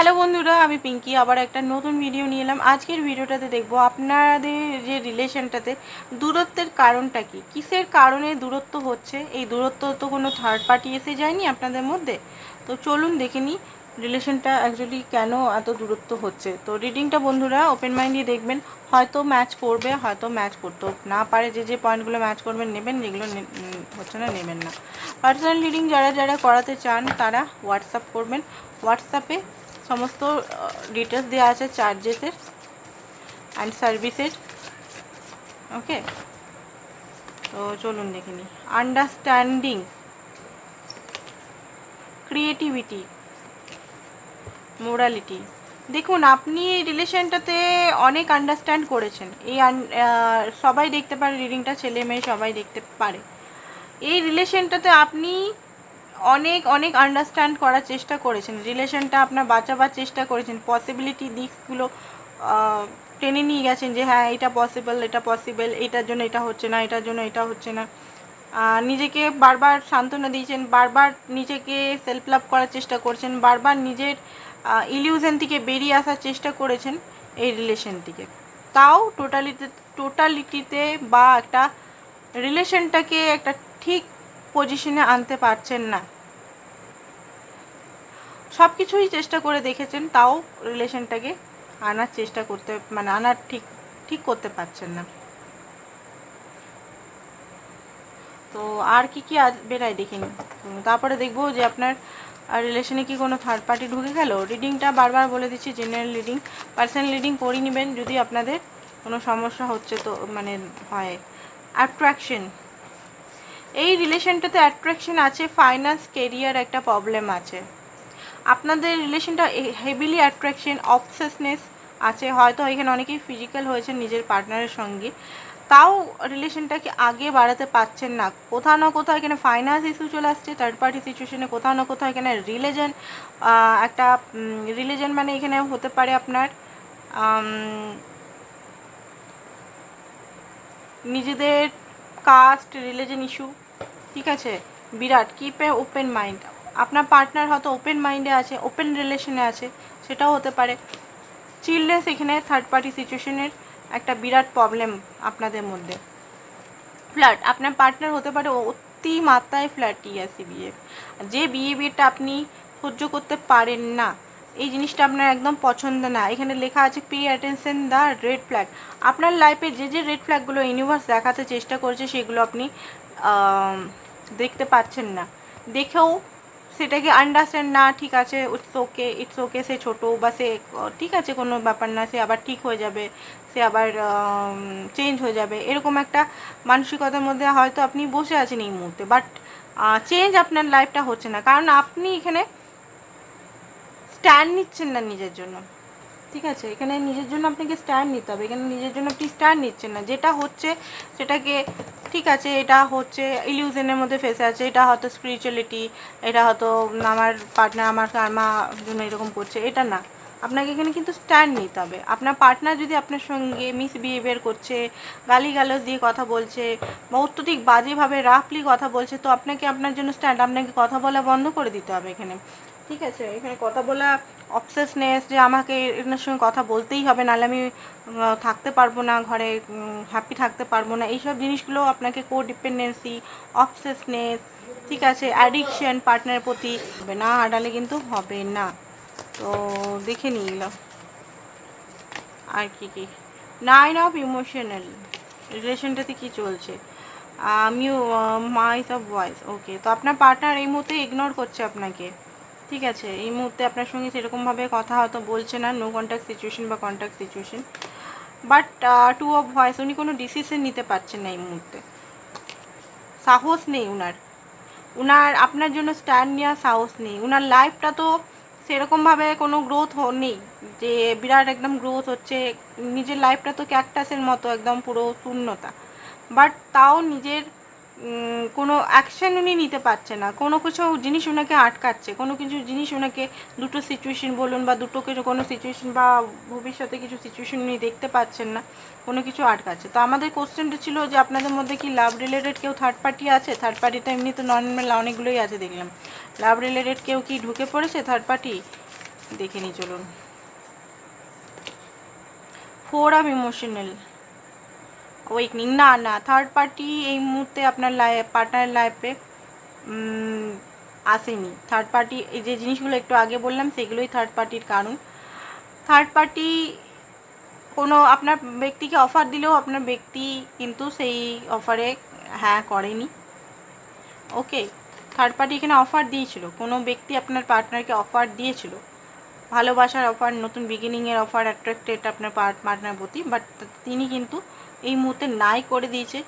Hello বন্ধুরা, আমি পিঙ্কি। আবার একটা নতুন ভিডিও নিয়ে এলাম। আজকের ভিডিওটাতে দেখব আপনাদের যে রিলেশনটাতে দূরত্বের কারণটা কি? কিসের কারণে দূরত্ব হচ্ছে? এই দূরত্ব তো কোনো থার্ড পার্টি এসে যায়নি আপনাদের মধ্যে? তো চলুন দেখে নিই রিলেশনটা অ্যাকচুয়ালি কেন এত দূরত্ব হচ্ছে। তো রিডিংটা বন্ধুরা ওপেন মাইন্ডে দেখবেন। হয়তো ম্যাচ করবে, হয়তো ম্যাচ করতেও না পারে। যে যে পয়েন্টগুলো ম্যাচ করবেন, নেবেন। যেগুলো হচ্ছে না, নেবেন না। পার্সোনাল রিডিং যারা যারা করাতে চান, তারা হোয়াটসঅ্যাপ করবেন। হোয়াটসঅ্যাপে সমস্ত ডিটেলস দেওয়া আছে চার্জেসের অ্যান্ড সার্ভিসের ওকে তো চলুন দেখে নিই। আন্ডারস্ট্যান্ডিং ক্রিয়েটিভিটি মোরালিটি দেখুন, আপনি এই রিলেশনটাতে অনেক আন্ডারস্ট্যান্ড করেছেন। এই সবাই দেখতে পারে রিডিংটা ছেলে মেয়ে সবাই দেখতে পারে। এই রিলেশনটাতে আপনি অনেক অনেক আন্ডারস্ট্যান্ড করার চেষ্টা করেছেন। রিলেশনটা আপনার বাঁচাবার চেষ্টা করেছেন। পসিবিলিটি দিকগুলো টেনে নিয়ে গেছেন যে হ্যাঁ এটা পসিবল এটা পসিবল এটার জন্য এটা হচ্ছে না, এটার জন্য এটা হচ্ছে না। নিজেকে বারবার সান্ত্বনা দিয়েছেন, বারবার নিজেকে সেলফ লাভ করার চেষ্টা করছেন, বারবার নিজের ইলিউশন থেকে বেরিয়ে আসার চেষ্টা করেছেন এই রিলেশন থেকে তাও টোটালিতে টোটালিটিতে বা একটা রিলেশনটাকে একটা ঠিক পজিশনে আনতে পারছেন না। সব কিছুই চেষ্টা করে দেখেছেন, তাও রিলেশনটাকে আনার চেষ্টা করতে মানে আনার ঠিক ঠিক করতে পারছেন না। তো আর কি কি বেরায় দেখিনি? তারপরে দেখব যে আপনার রিলেশনে কি কোনো থার্ড পার্টি ঢুকে গেল? রিডিংটা বারবার বলে দিচ্ছি জেনারেল রিডিং পার্সোনাল রিডিং করে নেবেন, যদি আপনাদের কোনো সমস্যা হচ্ছে তো মানে হয়। অ্যাট্রাকশন এই রিলেশনটাতে অ্যাট্রাকশন আছে ফাইন্যান্স কেরিয়ার একটা প্রবলেম আছে। আপনাদের রিলেশনটা হেভিলি অ্যাট্রাকশন অবসেসনেস আছে। হয়তো এখানে অনেকেই ফিজিক্যাল হয়েছে নিজের পার্টনারের সঙ্গে। তাও রিলেশনটাকে আগে বাড়াতে পারছেন না। কোথাও না কোথাও এখানে ফাইন্যান্স ইস্যু চলে আসছে থার্ড পার্টি সিচুয়েশনে কোথাও না কোথাও এখানে রিলিজন একটা রিলিজন মানে এখানে হতে পারে আপনার নিজেদের কাস্ট রিলিজন ইস্যু ঠিক আছে? বিরাট কিপ এ ওপেন মাইন্ড আপনার পার্টনার হয়তো ওপেন মাইন্ডে আছে ওপেন রিলেশনে আছে, সেটাও হতে পারে। চিলনেস এখানে থার্ড পার্টি সিচুয়েশনের একটা বিরাট প্রবলেম আপনাদের মধ্যে। ফ্ল্যাট আপনার পার্টনার হতে পারে অতি মাত্রায় ফ্ল্যাটিয়াসি বিহেভ যে বিহেভিয়ারটা আপনি সহ্য করতে পারেন না, এই জিনিসটা আপনার একদম পছন্দ না। এখানে লেখা আছে pay attention the red flag আপনার লাইফে যে যে রেড ফ্ল্যাগগুলো ইউনিভার্স দেখাতে চেষ্টা করছে, সেগুলো আপনি দেখতে পাচ্ছেন না। দেখেও সেটাকে আন্ডারস্ট্যান্ড না, ঠিক আছে ইটস ওকে ইটস ওকে সে ছোটো বা সে, ঠিক আছে, কোনো ব্যাপার না, সে আবার ঠিক হয়ে যাবে, সে আবার চেঞ্জ হয়ে যাবে। এরকম একটা মানসিকতার মধ্যে হয়তো আপনি বসে আছেন এই মুহূর্তে বাট চেঞ্জ আপনার লাইফটা হচ্ছে না। কারণ আপনি এখানে স্ট্যান্ড নিচ্ছেন না নিজের জন্য। ঠিক আছে? এখানে নিজের জন্য আপনাকে স্ট্যান্ড নিতে হবে। এখানে নিজের জন্য আপনি স্ট্যান্ড নিচ্ছেন না। যেটা হচ্ছে সেটাকে, ঠিক আছে, এটা হচ্ছে ইলিউশনের মধ্যে ফেসে আছে। এটা হয়তো স্পিরিচুয়ালিটি এটা হয়তো আমার পার্টনার আমার আমার জন্য এরকম করছে। এটা না। আপনাকে এখানে কিন্তু স্ট্যান্ড নিতে হবে। আপনার পার্টনার যদি আপনার সঙ্গে মিসবিহেভিয়ার করছে, গালিগালাজ দিয়ে কথা বলছে বা অত্যধিক বাজেভাবে রাফলি কথা বলছে, তো আপনাকে আপনার জন্য স্ট্যান্ড আপনাকে কথা বলা বন্ধ করে দিতে হবে এখানে। ঠিক আছে, এখানে কথা বলা অবসেসনেস যে আমাকে এনার সঙ্গে কথা বলতেই হবে, নাহলে আমি থাকতে পারব না ঘরে হ্যাপি থাকতে পারব না। এইসব জিনিসগুলো আপনাকে কো ডিপেন্ডেন্সি অবসেসনেস ঠিক আছে অ্যাডিকশন পার্টনারের প্রতি হবে না আড়ালে কিন্তু হবে না। তো দেখে নিয়ে নিলাম আর কি কি? নাইন অফ ইমোশনাল রিলেশনটাতে কি চলছে? আমিও মাইস অফ ভয়েস ওকে তো আপনার পার্টনার এই মুহূর্তে ইগনোর করছে আপনাকে? ঠিক আছে, এই মুহূর্তে আপনার সঙ্গে সেরকমভাবে কথা হয়তো বলছে না নো কন্ট্যাক্ট সিচুয়েশন বা contact situation but tone of voice উনি কোনো ডিসিশন নিতে পারছেন না এই মুহূর্তে। সাহস নেই উনার। উনার, আপনার জন্য স্ট্যান্ড নেওয়ার সাহস নেই। উনার লাইফটা তো সেরকমভাবে কোনো গ্রোথ নেই। যে বিরাট একদম গ্রোথ হচ্ছে, নিজের লাইফটা তো ক্যাকটাসের মতো, একদম পুরো শূন্যতা। বাট তাও নিজের কোনো অ্যাকশন উনি নিতে পারছে না। কোনো কিছু জিনিস ওনাকে আটকাচ্ছে, কোনো কিছু জিনিস ওনাকে দুটো সিচুয়েশন বলুন বা দুটো কিছু, কোনো সিচুয়েশন বা ভবিষ্যতে কিছু সিচুয়েশন উনি দেখতে পাচ্ছেন না, কোনো কিছু আটকাচ্ছে। তো আমাদের কোশ্চেনটা ছিল যে আপনাদের মধ্যে কি লাভ রিলেটেড কেউ থার্ড পার্টি আছে? থার্ড পার্টি তো এমনি তো নর্মাল অনেকগুলোই আছে দেখলাম। লাভ রিলেটেড কেউ কি ঢুকে পড়েছে? থার্ড পার্টি দেখে নি চলুন। ফোর অফ ইমোশনাল ওয়েকনিং না না থার্ড পার্টি এই মুহূর্তে আপনার লাইফ পার্টনার লাইফে আসেনি। থার্ড পার্টি এই যে জিনিসগুলো একটু আগে বললাম, সেগুলোই থার্ড পার্টির কারণ। থার্ড পার্টি কোনো আপনার ব্যক্তিকে অফার দিলেও আপনার ব্যক্তি কিন্তু সেই অফারে হ্যাঁ করেনি। ওকে থার্ড পার্টি এখানে অফার দিয়েছিল। কোনো ব্যক্তি আপনার পার্টনারকে অফার দিয়েছিল। ভালোবাসার অফার নতুন বিগিনিংয়ের অফার অ্যাট্রাক্টেড আপনার পার্টনার প্রতি বাট তিনি কিন্তু এই মুহূর্তে নাই করে দিয়েছে।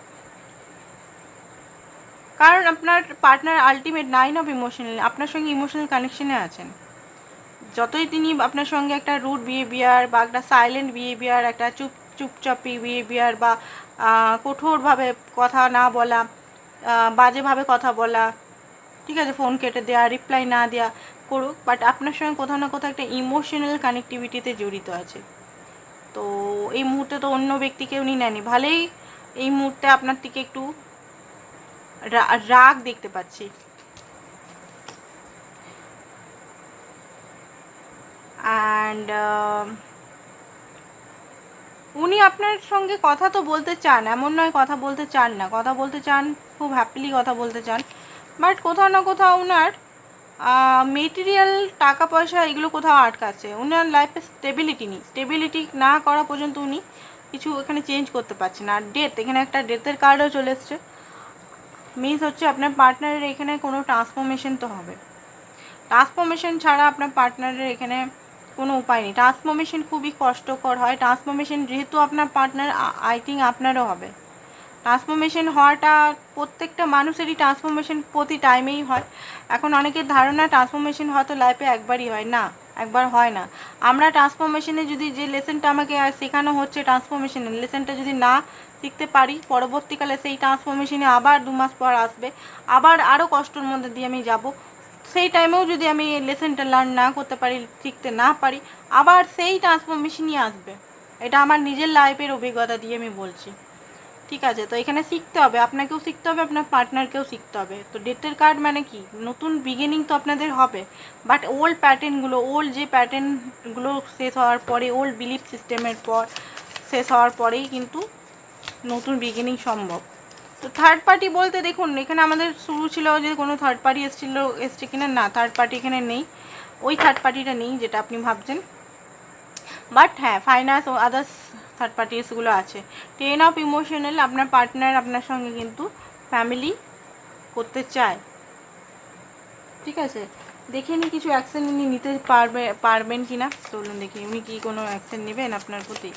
কারণ আপনার partner ultimate nine of emotional আপনার সঙ্গে ইমোশনাল কানেকশনে আছেন। যতই তিনি আপনার সঙ্গে একটা রুট বিহেভিয়ার বা একটা সাইলেন্ট বিহেভিয়ার একটা চুপ, চুপচাপি বিহেভিয়ার বা কঠোরভাবে কথা না বলা বাজেভাবে কথা বলা, ঠিক আছে ফোন কেটে দেওয়া রিপ্লাই না দেওয়া করুক বাট আপনার সঙ্গে কোথাও না কোথাও একটা ইমোশনাল কানেক্টিভিটিতে জড়িত আছে। তো এই মুহূর্তে তো অন্য ব্যক্তিকে উনি নেননি ভালোই এই মুহূর্তে আপনার থেকে একটু রাগ দেখতে পাচ্ছি। অ্যান্ড উনি আপনার সঙ্গে কথা তো বলতে চান, এমন নয় কথা বলতে চান না। কথা বলতে চান, খুব হ্যাপিলি কথা বলতে চান। বাট কোথাও না কোথাও ওনার মেটেরিয়াল টাকা পয়সা এগুলো কোথাও আটকাচ্ছে। ওনার লাইফে স্টেবিলিটি নেই। স্টেবিলিটি না করা পর্যন্ত উনি কিছু এখানে চেঞ্জ করতে পারছেন আর ডেথ এখানে একটা ডেথের কার্ডও চলে এসছে। মিনস হচ্ছে আপনার পার্টনারের এখানে কোনো ট্রান্সফরমেশন তো হবে। ট্রান্সফরমেশন ছাড়া আপনার পার্টনারের এখানে কোনো উপায় নেই। ট্রান্সফরমেশন খুবই কষ্টকর হয়। ট্রান্সফরমেশন যেহেতু আপনার পার্টনার আই থিঙ্ক আপনারও হবে। ট্রান্সফরমেশন হওয়াটা প্রত্যেকটা মানুষেরই ট্রান্সফরমেশন প্রতি টাইমেই হয়। এখন অনেকের ধারণা ট্রান্সফরমেশন হয়তো লাইফে একবারই হয়। না, একবার হয় না। আমরা ট্রান্সফরমেশনে যদি যে লেসনটা আমাকে শেখানো হচ্ছে ট্রান্সফরমেশনের লেসনটা যদি না শিখতে পারি, পরবর্তীকালে সেই ট্রান্সফরমেশনে আবার দু মাস পর আসবে। আবার আরও কষ্টর মধ্যে দিয়ে আমি যাব। সেই টাইমেও যদি আমি লেসনটা লার্ন না করতে পারি, শিখতে না পারি, আবার সেই ট্রান্সফরমেশনই আসবে। এটা আমার নিজের লাইফের অভিজ্ঞতা দিয়ে আমি বলছি। ঠিক আছে, তো এখানে শিখতে হবে। আপনাকেও শিখতে হবে, আপনার পার্টনারকেও শিখতে হবে। তো ডেটের কার্ড মানে কি? নতুন বিগিনিং তো আপনাদের হবে বাট ওল্ড প্যাটার্নগুলো ওল্ড যে প্যাটার্নগুলো শেষ হওয়ার পরে ওল্ড বিলিফ সিস্টেমের পর, শেষ হওয়ার পরেই কিন্তু নতুন বিগিনিং সম্ভব। তো থার্ড পার্টি বলতে দেখুন, এখানে আমাদের শুরু ছিল যে কোনো থার্ড পার্টি এসেছিল, এসছে কিনা? না থার্ড পার্টি এখানে নেই। ওই থার্ড পার্টিটা নেই, যেটা আপনি ভাবছেন। বাট হ্যাঁ ফাইন্যান্স ও আদার্স থার্ড পার্টিসগুলো আছে। টেন অফ ইমোশনাল আপনার পার্টনার আপনার সঙ্গে কিন্তু ফ্যামিলি করতে চায়। ঠিক আছে? দেখে নি কিছু অ্যাকশন উনি নিতে পারবে, পারবেন কি না চলুন দেখি, উনি কি কোনো অ্যাকশন নেবেন আপনার প্রতি?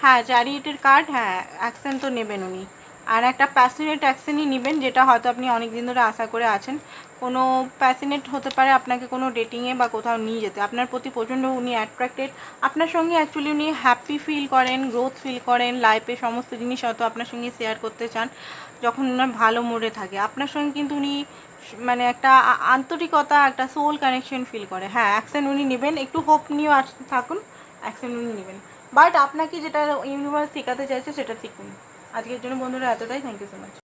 হ্যাঁ চ্যারিয়েটের কার্ড হ্যাঁ অ্যাকশন তো নেবেন উনি। আর একটা প্যাশনেট অ্যাকশনই নেবেন, যেটা হয়তো আপনি অনেক দিন ধরে আশা করে আছেন। কোনো প্যাশনেট হতে পারে, আপনাকে কোনো ডেটিংয়ে বা কোথাও নিয়ে যেতে। আপনার প্রতি প্রচণ্ড উনি অ্যাট্রাক্টেড আপনার সঙ্গে অ্যাকচুয়ালি উনি হ্যাপি ফিল করেন গ্রোথ ফিল করেন লাইফে সমস্ত জিনিস হয়তো আপনার সঙ্গে শেয়ার করতে চান, যখন ওনার ভালো মোড়ে থাকে। আপনার সঙ্গে কিন্তু উনি মানে একটা আন্তরিকতা, একটা সোল কানেকশন ফিল করে। হ্যাঁ অ্যাকশন উনি নেবেন, একটু হোপ নিয়ে আস- থাকুন অ্যাকশন উনি নেবেন। বাট আপনাকে যেটা ইউনিভার্স শেখাতে চাইছে, সেটা শিখুন। আজকের জন্য বন্ধুরা এতটাই। Thank you so much